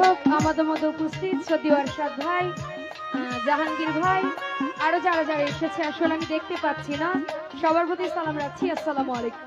হোক, আমাদের মধ্যে উপস্থিত সতী অর্ষাদ ভাই জাহাঙ্গীর ভাই, আরও যারা যারা এসেছে, আসলে আমি দেখতে পাচ্ছি না। সবার প্রতি সালাম রাখছি, আসসালাম আলাইকুম।